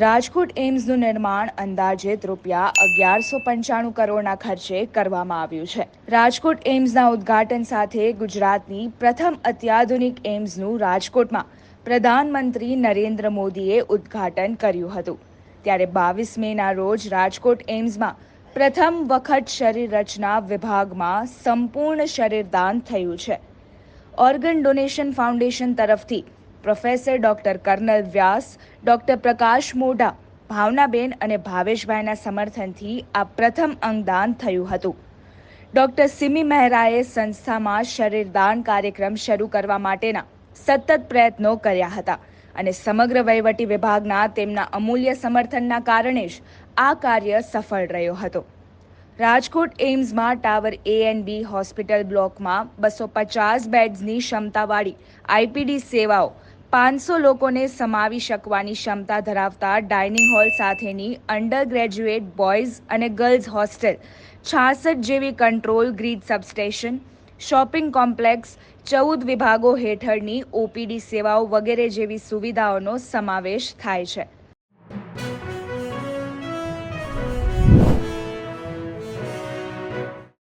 રાજકોટ એઇમ્સનું નિર્માણ અંદાજિત રૂપિયા અગિયારસો પંચાણું કરોડના ખર્ચે કરવામાં આવ્યું છે. રાજકોટ એઇમ્સના ઉદ્ઘાટન સાથે ગુજરાતની પ્રથમ અત્યાધુનિક એમ્સનું રાજકોટમાં પ્રધાનમંત્રી નરેન્દ્ર મોદીએ ઉદ્ઘાટન કર્યું હતું. ત્યારે બાવીસ મેના રોજ રાજકોટ એઇમ્સમાં પ્રથમ વખત શરીર રચના વિભાગમાં સંપૂર્ણ શરીરદાન થયું છે. ઓર્ગન ડોનેશન ફાઉન્ડેશન તરફથી professor doctor colonel Vyas, doctor Prakash Modha, Bhavnaben અને ભાવેશભાઈના સમર્થનથી આ પ્રથમ અંગદાન થયું હતું. ડૉક્ટર સિમી મહેરાએ સંસ્થામાં શરીરદાન કાર્યક્રમ શરૂ કરવા માટેના સતત પ્રયત્નો કર્યા હતા અને સમગ્ર વહીવટી વિભાગના તેમના અમૂલ્ય સમર્થનના કારણે જ આ કાર્ય સફળ રહ્યો હતો. Rajkot એઇમ્સમાં tower A and B hospital બ્લોકમાં બસો પચાસ બેડ્સની ક્ષમતાવાળી આઈપીડી સેવાઓ પાંચસો લોકોને સમાવી શકવાની ક્ષમતા ધરાવતા ડાઇનિંગ હોલ સાથેની undergraduate boys and girls hostel છાસઠ જેવી control grid substation shopping complex ચૌદ વિભાગો હેઠળની ઓપીડી સેવાઓ વગેરે જેવી સુવિધાઓનો સમાવેશ થાય છે.